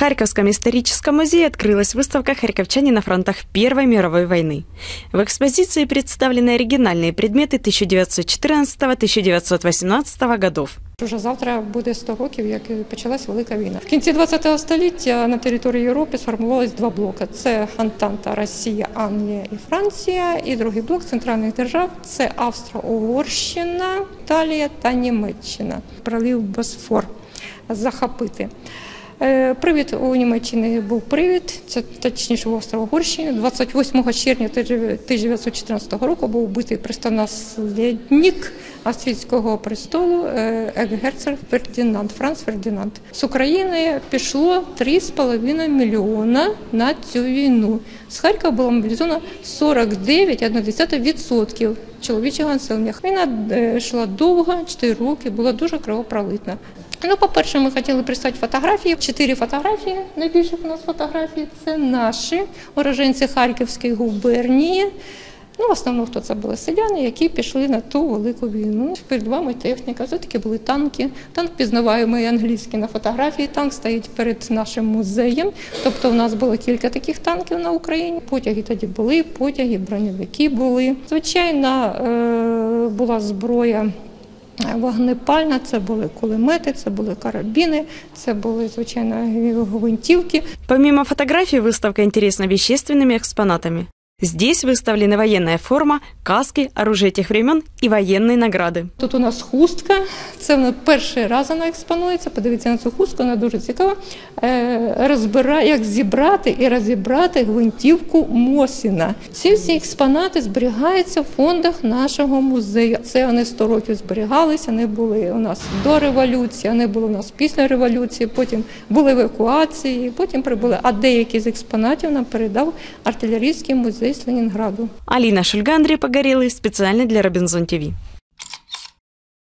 Харьковском историческом музее открылась выставка «Харьковчане на фронтах Первой мировой войны». В экспозиции представлены оригинальные предметы 1914-1918 годов. Уже завтра буде 100 років, як почалась велика війна. В кінці 20 століття на території Європи сформувалось два блоки: це Антанта, Росія, Англія і Франція. І другий блок центральних держав це Австро-Угорщина, Італія та Німеччина. Пролив Босфор захопити. Е, Привід у Німеччині був привід, це точніше в Австро-Угорщині. 28 червня 1914 року був вбитий престонаслідник австрійського престолу е, екс-герцог Фердинанд, Франц Фердинанд. З України пішло 3,5 мільйона на цю війну. З Харкова було мобілізовано 49,1% чоловічого населення. Війна е, йшла довго, 4 роки, була дуже кровопролитна. Ну, по-перше, ми хотіли представити фотографії. Чотири фотографії. Найбільше у нас фотографії це наші уроженці Харківської губернії. Ну, в основному хто це були селяни, які пішли на ту велику війну. Перед вами техніка, все таки були танки. Танк пізнаваємий англійський на фотографії. Танк стоїть перед нашим музеєм. Тобто, у нас було кілька таких танків на Україні. Потяги тоді були, потяги, броньовики були. Звичайно, е, була зброя. Вогнепальна, це були кулемети, це були карабіни, це були звичайно гвинтівки. Помимо фотографий, выставка интересна вещественными экспонатами. Здесь выставлены военная форма, каски, оружие тех времен и военные награды. Тут у нас хустка. Це вона перший раз вона експонується. Подивіться на цю хустку, вона дуже цікава. Е, розбирає, як зібрати і розібрати гвинтівку Мосіна. Ці всі експонати зберігаються в фондах нашого музею. Це вони 100 років зберігалися. Вони були у нас до революції, вони були у нас після революції. Потім були евакуації, потім прибули. А деякі з експонатів нам передав артилерійський музей з Ленінграду. Алина Шульга, Андрей Погорелый. Специально для Робинзон ТВ.